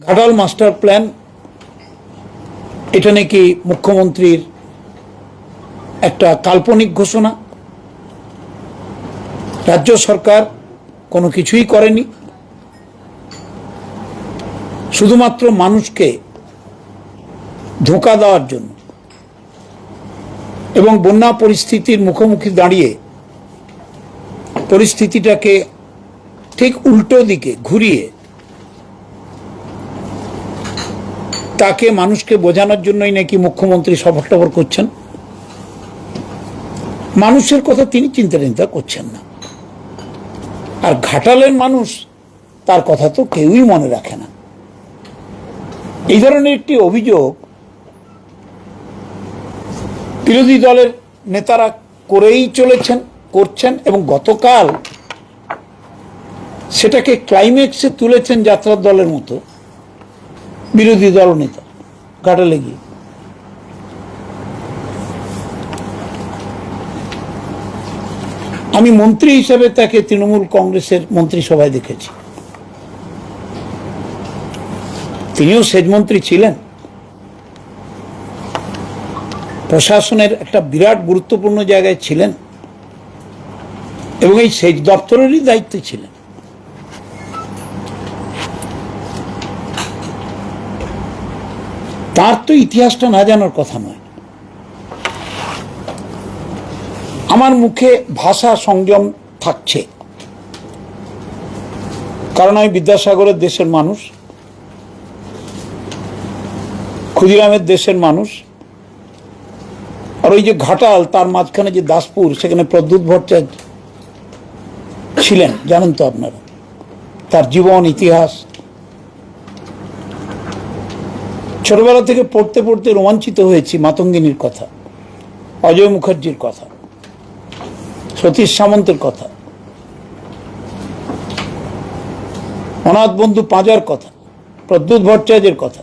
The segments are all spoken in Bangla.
ঘাটাল মাস্টার প্ল্যান, এটা নাকি মুখ্যমন্ত্রীর একটা কাল্পনিক ঘোষণা। রাজ্য সরকার কোনো কিছুই করেনি। শুধুমাত্র মানুষকে ধোঁকা দেওয়ার জন্য এবং বন্যা পরিস্থিতির মুখোমুখি দাঁড়িয়ে পরিস্থিতিটাকে ঠিক উল্টো দিকে ঘুরিয়ে তাকে মানুষকে বোঝানোর জন্যই নাকি মুখ্যমন্ত্রী সফর টফর করছেন? মানুষের কথা তিনি চিন্তা চিন্তা করছেন না। আর ঘাটালের মানুষ তার কথা তো কেউই মনে রাখে না। এই ধরনের একটি অভিযোগ বিরোধী দলের নেতারা করেই চলেছেন, করছেন এবং গতকাল সেটাকে ক্লাইম্যাক্সে তুলেছেন যাত্রার দলের মতো। বিরোধী দল নেতা, ঘাটালে গিয়ে। আমি মন্ত্রী হিসেবে তাকে তৃণমূল কংগ্রেসের মন্ত্রিসভায় দেখেছি। তিনিও সেচমন্ত্রী ছিলেন। প্রশাসনের একটা বিরাট গুরুত্বপূর্ণ জায়গায় ছিলেন এবং এই সেচ দপ্তরেরই দায়িত্বে ছিলেন। তার তো ইতিহাসটা না জানার কথা নয়। আমার মুখে ভাষা সংযম থাকছে। কারণ আমি বিদ্যাসাগরের দেশের মানুষ। ক্ষুদিরামের দেশের মানুষ। আর ওই যে ঘাটাল, তার মাঝখানে যে দাসপুর, সেখানে প্রদ্যুৎ ভট্টাচার্য ছিলেন, জানেন তো আপনারা? তার জীবন, ইতিহাস ছোটবেলা থেকে পড়তে পড়তে রোমাঞ্চিত হয়েছি মাতঙ্গিনীর কথা, অজয় মুখার্জির কথা, সতীশ সামন্তের কথা, অনাথ বন্ধু পাঁজার কথা, প্রদ্যুৎ ভট্টাচার্যের কথা।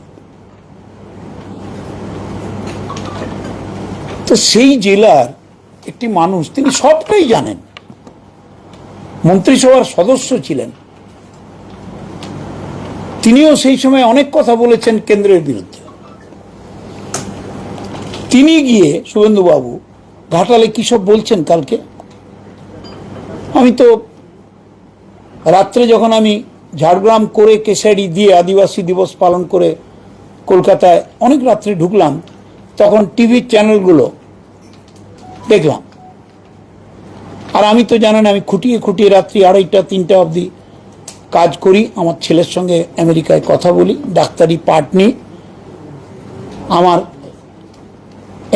তো সেই জেলার একটি মানুষ, তিনি সবটাই জানেন। মন্ত্রিসভার সদস্য ছিলেন। তিনিও সেই সময় অনেক কথা বলেছেন কেন্দ্রের বিরুদ্ধে। তিনি গিয়ে শুভেন্দুবাবু, ঘাটালে কী সব বলছেন কালকে? আমি তো রাত্রে যখন আমি ঝাড়গ্রাম করে কেশারি দিয়ে আদিবাসী দিবস পালন করে কলকাতায় অনেক রাত্রে ঢুকলাম, তখন টিভির চ্যানেলগুলো দেখলাম। আর আমি তো জানেন আমি খুঁটিয়ে খুঁটিয়ে রাত্রি আড়াইটা, তিনটা অবধি কাজ করি, আমার ছেলের সঙ্গে আমেরিকায় কথা বলি, ডাক্তারি পার্ট নিই। আমার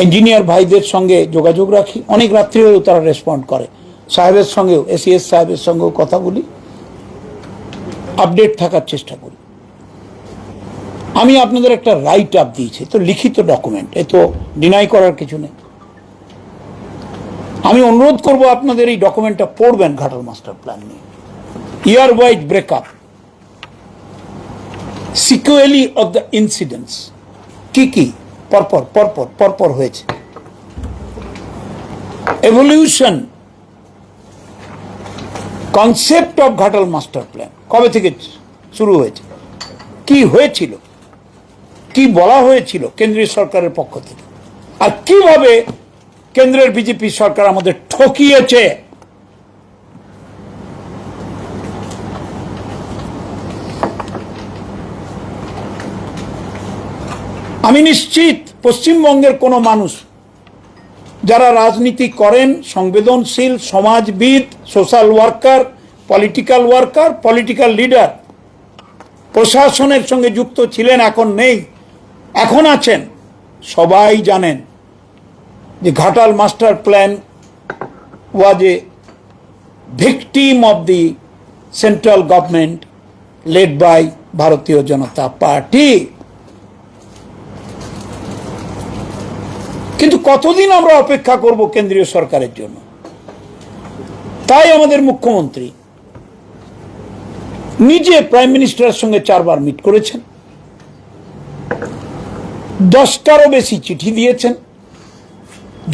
ইঞ্জিনিয়ার ভাইদের সঙ্গে যোগাযোগ রাখি। অনেক রাত্রিও তারা রেসপন্ড করে। সাহেবের সঙ্গেও এসিএস সাহেবের সঙ্গেও কথা বলি। আপডেট থাকার চেষ্টা করি। আমি আপনাদের একটা রাইট আপ দিয়েছি তো লিখিত ডকুমেন্ট এ তো ডিনাই করার কিছু নেই। আমি অনুরোধ করব আপনাদের এই ডকুমেন্টটা পড়বেন, ঘাটাল মাস্টার প্ল্যান নিয়ে। Year wide breakup sequentially of the incidents কি কি পরপর পরপর পরপর হয়েছে। Evolution concept of Ghatal master plan কবে থেকে শুরু হয়েছে? কি হয়েছিল? কি বলা হয়েছিল কেন্দ্রীয় সরকারের পক্ষ থেকে? আর কীভাবে কেন্দ্রের বিজেপি সরকার আমাদের ঠকিয়েছে? আমি নিশ্চিত পশ্চিমবঙ্গের কোনো মানুষ যারা রাজনীতি করেন, সংবেদনশীল, সমাজবিদ social worker political worker political leader প্রশাসনের সঙ্গে যুক্ত ছিলেন, এখন নেই, এখন আছেন, সবাই জানেন যে Ghatal master plan was a victim of the central government led by Bharatiya Janata party. কিন্তু কতদিন আমরা অপেক্ষা করব কেন্দ্রীয় সরকারের জন্য? তাই আমাদের মুখ্যমন্ত্রী নিজে প্রাইম মিনিস্টারের সঙ্গে চারবার মিট করেছেন। দশটারও বেশি চিঠি দিয়েছেন।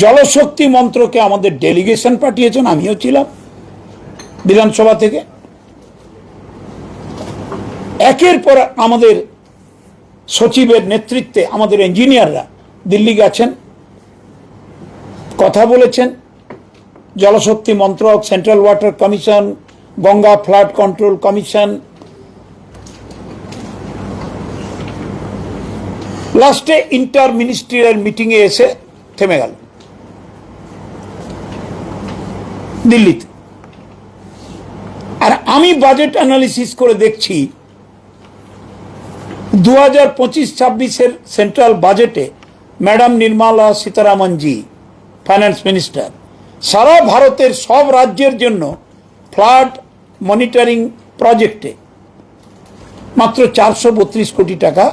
জলশক্তি মন্ত্রকে আমাদের ডেলিগেশন পাঠিয়েছেন, আমিও ছিলাম বিধানসভা থেকে। একের পর আমাদের সচিবের নেতৃত্বে আমাদের ইঞ্জিনিয়াররা দিল্লি গেছেন। কথা বলেছেন। জলশক্তি মন্ত্রক central water commission Ganga flood control commission লাস্টে ইন্টার মিনিস্ট্রিয়াল মিটিংয়ে এসে থেমে গেল। দিল্লিতে। আর আমি বাজেট অ্যানালিসিস করে দেখছি দু হাজার পঁচিশ ছাব্বিশের সেন্ট্রাল বাজেটে madam Nirmala Sitharaman ji finance minister সারা ভারতের সব রাজ্যের জন্য ফ্লাড মনিটরিং প্রজেক্টে মাত্র চারশো বত্রিশ কোটি টাকা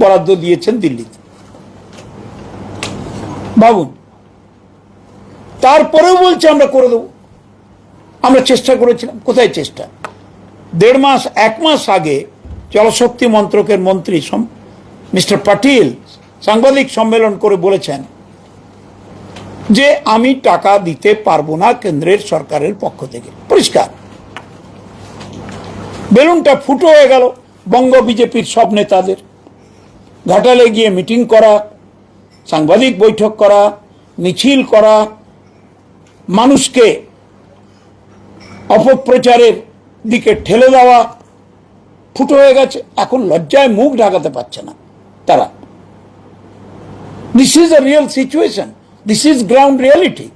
বরাদ্দ দিয়েছেন দিল্লিতে। ভাবুন, তারপরেও বলছে আমরা করে দেবো। আমরা চেষ্টা করেছিলাম, কোথায় চেষ্টা? দেড় মাস, এক মাস আগে জলশক্তি মন্ত্রকের মন্ত্রী মিস্টার পাটিল সাংবাদিক সম্মেলন করে বলেছেন যে আমি টাকা দিতে পারব না কেন্দ্রের সরকারের পক্ষ থেকে। পরিষ্কার। বেলুনটা ফুটো হয়ে গেল, বঙ্গ বিজেপির সব নেতাদের। ঘাটালে গিয়ে মিটিং করা, সাংবাদিক বৈঠক করা, মিছিল করা, মানুষকে অপপ্রচারের দিকে ঠেলে দেওয়া, ফুটো হয়ে গেছে। এখন লজ্জায় মুখ ঢাকাতে পারছে না তারা। This is a real situation this is ground reality